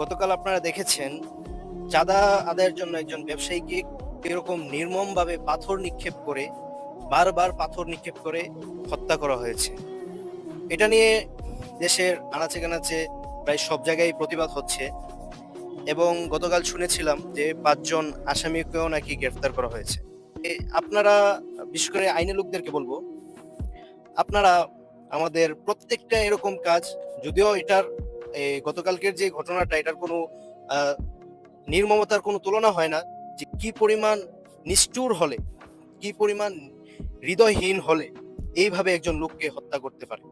গতকাল আপনারা দেখেছেন, চাঁদা আদায়ের জন্য একজন ব্যবসায়ীকে এরকম নির্মমভাবে পাথর নিক্ষেপ করে, বারবার পাথর নিক্ষেপ করে হত্যা করা হয়েছে। এটা নিয়ে দেশের আনাচে কানাচে প্রায় সব জায়গায় প্রতিবাদ হচ্ছে এবং গতকাল শুনেছিলাম যে পাঁচজন আসামিকেও নাকি গ্রেফতার করা হয়েছে। আপনারা, বিশেষ করে আইনি লোকদেরকে বলব, আপনারা আমাদের প্রত্যেকটা এরকম কাজ, যদিও এটার গতকালকের যে ঘটনাটা, এটার কোনো নির্মমতার কোনো তুলনা হয় না যে কি পরিমাণ নিষ্ঠুর হলে, কি পরিমাণ হৃদয়হীন হলে এইভাবে একজন লোককে হত্যা করতে পারে।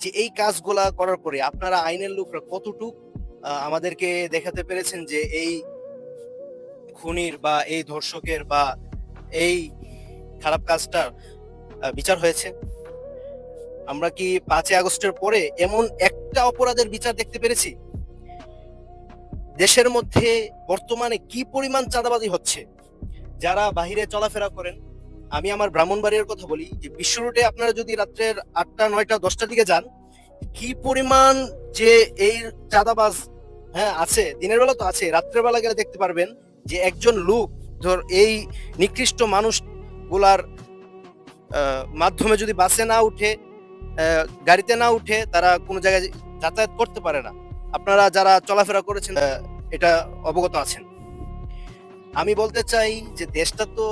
যে এই কাজগুলা করার পরে আপনারা আইনের লোকরা কতটুক আমাদেরকে দেখাতে পেরেছেন যে এই খুনির বা এই ধর্ষকের বা এই খারাপ কাজটার বিচার হয়েছে? আমরা কি পাঁচই আগস্টের পরে এমন একটা অপরাধের বিচার দেখতে পেরেছি? দেশের মধ্যে বর্তমানে কি পরিমাণ চাঁদাবাজি হচ্ছে? যারা বাহিরে চলাফেরা করেন, আমি আমার ব্রাহ্মণবাড়ির কথা বলি, যে বিশ্ব রুটে আপনারা যদি রাত্রের আটটা, নয়টা, দশটার দিকে যান, কি পরিমাণ যে এই চাঁদাবাজ হ্যাঁ আছে, দিনের বেলা তো আছে, রাত্রের বেলা গেলে দেখতে পারবেন যে একজন লোক, ধর এই নিকৃষ্ট মানুষগুলার মাধ্যমে যদি বাসে না উঠে গাড়িতে না উঠে তারা কোনো জায়গায় যাতায়াত করতে পারে না। আপনারা যারা চলাফেরা করেছেন এটা অবগত আছেন। আমি বলতে চাই যে দেশটা তো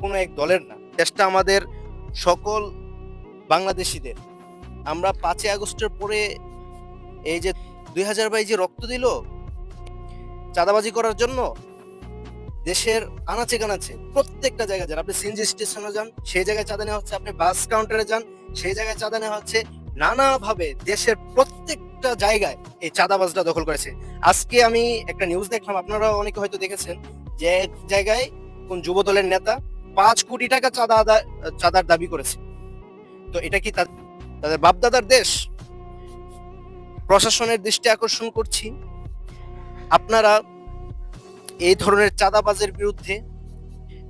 কোনো এক দলের না, দেশটা আমাদের সকল বাংলাদেশিদের। আমরা পাঁচই আগস্টের পরে এই যে দুই হাজার বাই যে রক্ত দিল, চাঁদাবাজি করার জন্য দেশের আনাচে কানাচে প্রত্যেকটা জায়গায় যান। আপনি সিএনজি স্টেশনে যান, সেই জায়গায় চাঁদা নেওয়া হচ্ছে। আপনি বাস কাউন্টারে যান, সেই জায়গায় চাঁদা নেওয়া হচ্ছে। নানাভাবে দেশের প্রত্যেকটা জায়গায় এই চাঁদাবাজটা দখল করেছে। আজকে আমি একটা নিউজ দেখলাম আপনারা অনেকে হয়তো দেখেছেন, যে এক জায়গায় কোন যুব দলের নেতা পাঁচ কোটি টাকা চাঁদা চাঁদার দাবি করেছে। তো এটা কি তাদের বাপদাদার দেশ? প্রশাসনের দৃষ্টি আকর্ষণ করছি। আপনারা এই ধরনের চাঁদাবাজের বিরুদ্ধে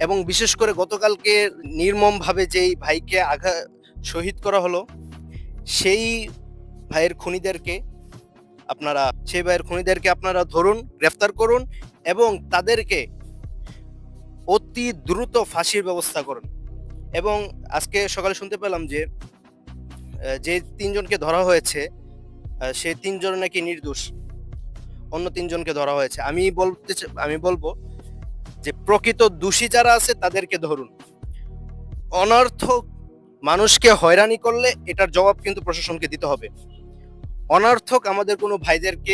এবং বিশেষ করে গতকালকে নির্মম ভাবে যেই ভাইকে আঘাত শহীদ করা হলো, সেই ভাইয়ের খুনিদেরকে আপনারা, সেই ভাইয়ের খুনিদেরকে আপনারা ধরুন, গ্রেফতার করুন এবং তাদেরকে অতি দ্রুত ফাঁসির ব্যবস্থা করুন। এবং আজকে সকালে শুনতে পেলাম যে যে তিনজনকে ধরা হয়েছে সে তিনজন নাকি নির্দোষ। অন্য তিনজনকে ধরা হয়েছে। আমি বলতে আমি বলব যে প্রকৃত দোষী যারা আছে, তাদেরকে ধরুন। অনর্থক মানুষকে হয়রানি করলে এটার জবাব কিন্তু প্রশাসনকে দিতে হবে। অনর্থক আমাদের কোনো ভাইদেরকে